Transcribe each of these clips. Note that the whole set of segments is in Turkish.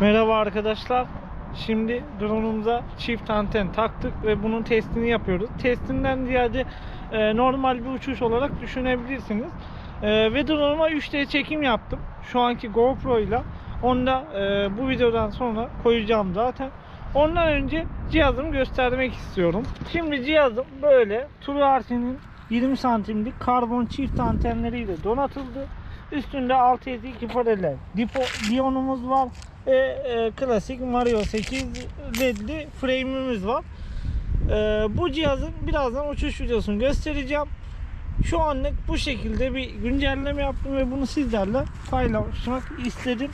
Merhaba arkadaşlar. Şimdi drone'umuza çift anten taktık ve bunun testini yapıyoruz. Testinden ziyade e, normal bir uçuş olarak düşünebilirsiniz. E, ve drone'uma 3D çekim yaptım. Şu anki GoPro ile. Onu da e, bu videodan sonra koyacağım zaten. Ondan önce cihazımı göstermek istiyorum. Şimdi cihazım böyle TrueRT'nin 20 santimlik karbon çift antenleriyle donatıldı. Üstünde 6x2 paralel dipo, diyonumuz var ve e, klasik Mario 8 ledli frame'imiz var. E, bu cihazın birazdan uçuş videosunu göstereceğim. Şu anlık bu şekilde bir güncelleme yaptım ve bunu sizlerle paylaşmak istedim.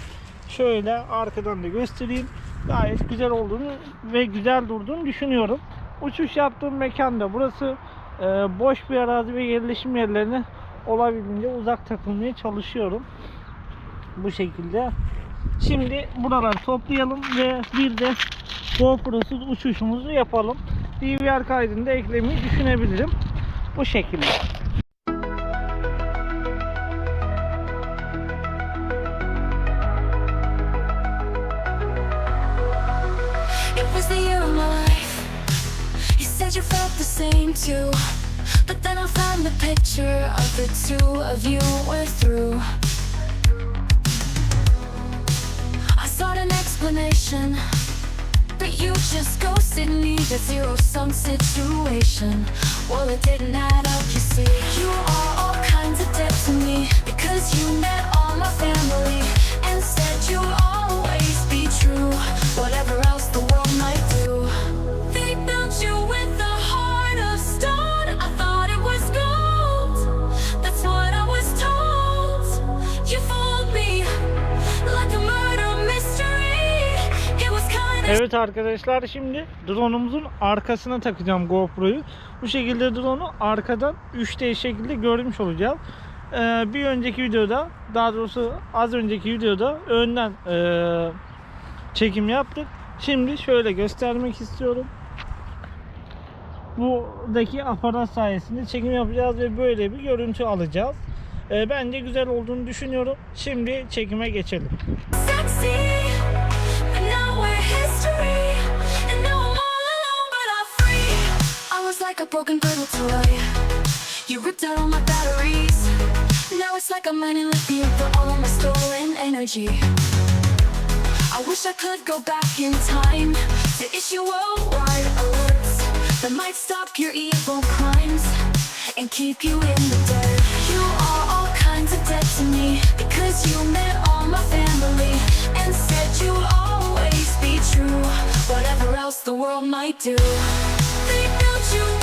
Şöyle arkadan da göstereyim. Gayet güzel olduğunu ve güzel durduğunu düşünüyorum. Uçuş yaptığım mekan da burası. E, boş bir arazi ve yerleşim yerlerine olabildiğince uzak takılmaya çalışıyorum. Bu şekilde. Şimdi buraları toplayalım ve bir de GoPro'suz uçuşumuzu yapalım. DVR kaydını da eklemeyi düşünebilirim. Bu şekilde. You felt the same too. But then I found the picture of the two of you were through. But you just ghosted me, the zero sum situation. Well, it didn't add up, you see. You are all kinds of debt to me because you Evet arkadaşlar şimdi drone'umuzun arkasına takacağım GoPro'yu. Bu şekilde drone'u arkadan 3D şekilde görmüş olacağız. Ee, bir önceki videoda daha doğrusu az önceki videoda önden ee, çekim yaptık. Şimdi şöyle göstermek istiyorum. Buradaki aparat sayesinde çekim yapacağız ve böyle bir görüntü alacağız. Ee, bence güzel olduğunu düşünüyorum. Şimdi çekime geçelim. sexy. Broken little toy. You ripped out all my batteries. Now it's like I'm running lithium for all my stolen energy. I wish I could go back in time to issue worldwide alerts that might stop your evil crimes and keep you in the dirt. You are all kinds of debt to me because you met all my family and said you'd always be true, whatever else the world might do. They built you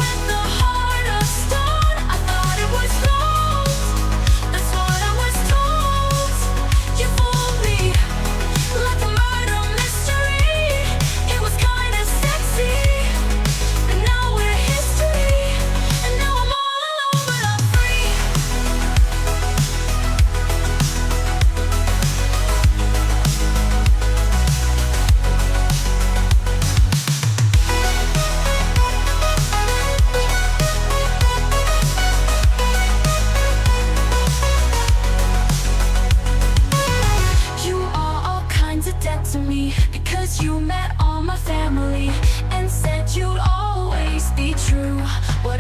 friends death to me Because you met all my family And said you'd always be true. What